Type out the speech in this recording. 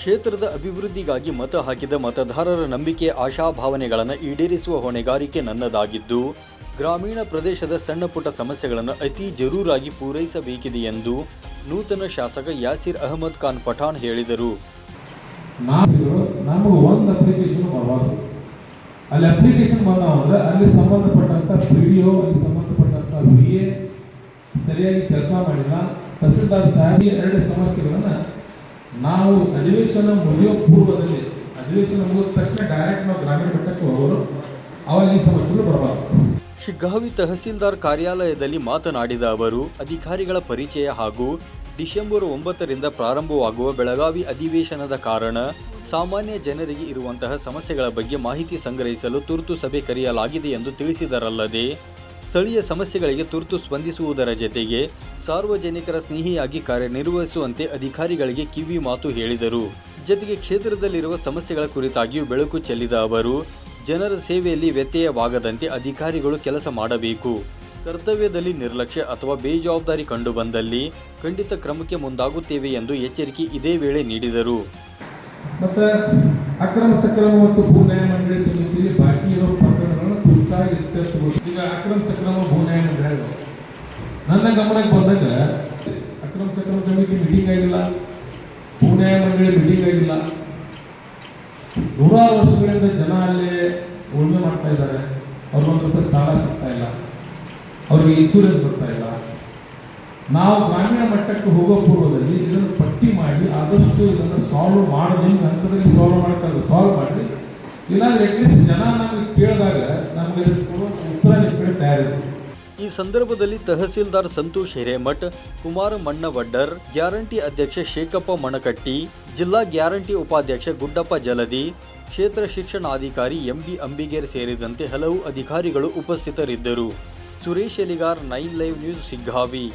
ಕ್ಷೇತ್ರದ ಅಭಿವೃದ್ಧಿಗಾಗಿ ಮತ ಹಾಕಿದ ಮತದಾರರ ನಂಬಿಕೆ ಆಶಾಭಾವನೆಗಳನ್ನು ಈಡೇರಿಸುವ ಹೊಣೆಗಾರಿಕೆ ನನ್ನದಾಗಿದ್ದು, ಗ್ರಾಮೀಣ ಪ್ರದೇಶದ ಸಣ್ಣ ಪುಟ್ಟ ಸಮಸ್ಯೆಗಳನ್ನು ಅತಿ ಜರೂರಾಗಿ ಪೂರೈಸಬೇಕಿದೆ ಎಂದು ನೂತನ ಶಾಸಕ ಯಾಸಿರ್ ಅಹಮದ್ ಖಾನ್ ಪಠಾಣ್ ಹೇಳಿದರು. ಅಲ್ಲಿ ಅಪ್ಲಿಕೇಶನ್ ಬಂದಾವಂದ್ರೆ ಅಲ್ಲಿ ಸಂಬಂಧಪಟ್ಟಂಥ ಪಿ ಡಿ ಒ ಅಲ್ಲಿ ಸಂಬಂಧಪಟ್ಟಂಥ ವಿ ಎ ಸರಿಯಾಗಿ ಕೆಲಸ ಮಾಡಿಲ್ಲ, ತಹಸೀಲ್ದಾರ್ ಸಾಹೇಬ್ ಎರಡು ಸಮಸ್ಯೆಗಳನ್ನು ನಾವು ಅಧಿವೇಶನ ಮುಗಿಯೋ ಪೂರ್ವದಲ್ಲಿ, ಅಧಿವೇಶನ ಮುಗಿದ ತಕ್ಷಣ ಡೈರೆಕ್ಟ್ ನಾವು ಗ್ರಾಮೀಣ ಮಟ್ಟಕ್ಕೆ ಹೋಗೋರು, ಅವಾಗ ಈ ಸಮಸ್ಯೆಗಳು ಬರಬಾರ್ದು. ಶಿಗ್ಗಾವಿ ತಹಸೀಲ್ದಾರ್ ಕಾರ್ಯಾಲಯದಲ್ಲಿ ಮಾತನಾಡಿದ ಅವರು, ಅಧಿಕಾರಿಗಳ ಪರಿಚಯ ಹಾಗೂ ಡಿಸೆಂಬರ್ ಒಂಬತ್ತರಿಂದ ಪ್ರಾರಂಭವಾಗುವ ಬೆಳಗಾವಿ ಅಧಿವೇಶನದ ಕಾರಣ ಸಾಮಾನ್ಯ ಜನರಿಗೆ ಇರುವಂತಹ ಸಮಸ್ಯೆಗಳ ಬಗ್ಗೆ ಮಾಹಿತಿ ಸಂಗ್ರಹಿಸಲು ತುರ್ತು ಸಭೆ ಕರೆಯಲಾಗಿದೆ ಎಂದು ತಿಳಿಸಿದರಲ್ಲದೆ ಸ್ಥಳೀಯ ಸಮಸ್ಯೆಗಳಿಗೆ ತುರ್ತು ಸ್ಪಂದಿಸುವುದರ ಜತೆಗೆ ಸಾರ್ವಜನಿಕರ ಸ್ನೇಹಿಯಾಗಿ ಕಾರ್ಯನಿರ್ವಹಿಸುವಂತೆ ಅಧಿಕಾರಿಗಳಿಗೆ ಕಿವಿ ಮಾತು ಹೇಳಿದರು. ಜತೆಗೆ ಕ್ಷೇತ್ರದಲ್ಲಿರುವ ಸಮಸ್ಯೆಗಳ ಕುರಿತಾಗಿಯೂ ಬೆಳಕು ಚೆಲ್ಲಿದ ಅವರು, ಜನರ ಸೇವೆಯಲ್ಲಿ ವ್ಯತ್ಯಯವಾಗದಂತೆ ಅಧಿಕಾರಿಗಳು ಕೆಲಸ ಮಾಡಬೇಕು. ಕರ್ತವ್ಯದಲ್ಲಿ ನಿರ್ಲಕ್ಷ್ಯ ಅಥವಾ ಬೇಜವಾಬ್ದಾರಿ ಕಂಡುಬಂದಲ್ಲಿ ಖಂಡಿತ ಕ್ರಮಕ್ಕೆ ಮುಂದಾಗುತ್ತೇವೆ ಎಂದು ಎಚ್ಚರಿಕೆ ಇದೇ ವೇಳೆ ನೀಡಿದರು. ಮತ್ತು ಅಕ್ರಮ ಸಕ್ರಮ ಮತ್ತು ಭೂ ನ್ಯಾಯ ಮಂಡಳಿ ಸಮಿತಿಯಲ್ಲಿ ಈಗ ಅಕ್ರಮ ಸಕ್ರಮ ಭೂ ನ್ಯಾಯ ಹೇಳಿ ನನ್ನ ಗಮನಕ್ಕೆ ಬಂದಾಗ, ಅಕ್ರಮ ಸಕ್ರಮ ಕಮಿಟಿ ಮೀಟಿಂಗ್ ಆಗಿಲ್ಲ ಭೂ ನ್ಯಾಯ ಮಂಡಳಿ ಮೀಟಿಂಗ್ ಆಗಿಲ್ಲ. ನೂರಾರು ವರ್ಷಗಳಿಂದ ಜನ ಅಲ್ಲಿ ಉಳುಮೆ ಮಾಡ್ತಾ ಇದ್ದಾರೆ. ಅವ್ರಿಗೊಂದು ರೂಪಾಯಿ ಸಾಲ ಸಿಗ್ತಾ ಇಲ್ಲ. ಅವ್ರಿಗೆ ಇನ್ಶೂರೆನ್ಸ್ ಬರ್ತಾ ಇಲ್ಲ. ನಾವು ಗ್ರಾಮೀಣ ಮಟ್ಟಕ್ಕೆ ಹೋಗೋ ಪೂರ್ವದಲ್ಲಿ ಇದನ್ನು ಪಟ್ಟಿ ಮಾಡಿ ಆದಷ್ಟು ಇದನ್ನು ಸಾಲ್ವ್ ಮಾಡೋದು ಹಂತದಲ್ಲಿ ಸಾಲ್ವ್ ಮಾಡೋಕ್ಕಾಗಲ್ಲ. ಸಾಲ್ವ್ ಮಾಡಿ ಈ ಸಂದರ್ಭದಲ್ಲಿ ತಹಸೀಲ್ದಾರ್ ಸಂತೋಷ್ ಹಿರೇಮಠ್, ಕುಮಾರ ಮಣ್ಣವಡ್ಡರ್, ಗ್ಯಾರಂಟಿ ಅಧ್ಯಕ್ಷ ಶೇಖಪ್ಪ ಮಣಕಟ್ಟಿ, ಜಿಲ್ಲಾ ಗ್ಯಾರಂಟಿ ಉಪಾಧ್ಯಕ್ಷ ಗುಡ್ಡಪ್ಪ ಜಲದಿ ಕ್ಷೇತ್ರ ಶಿಕ್ಷಣಾಧಿಕಾರಿ ಎಂಬಿ ಅಂಬಿಗೇರ್ ಸೇರಿದಂತೆ ಹಲವು ಅಧಿಕಾರಿಗಳು ಉಪಸ್ಥಿತರಿದ್ದರು. Suresh Eligar, Nine Live News, Siggavi.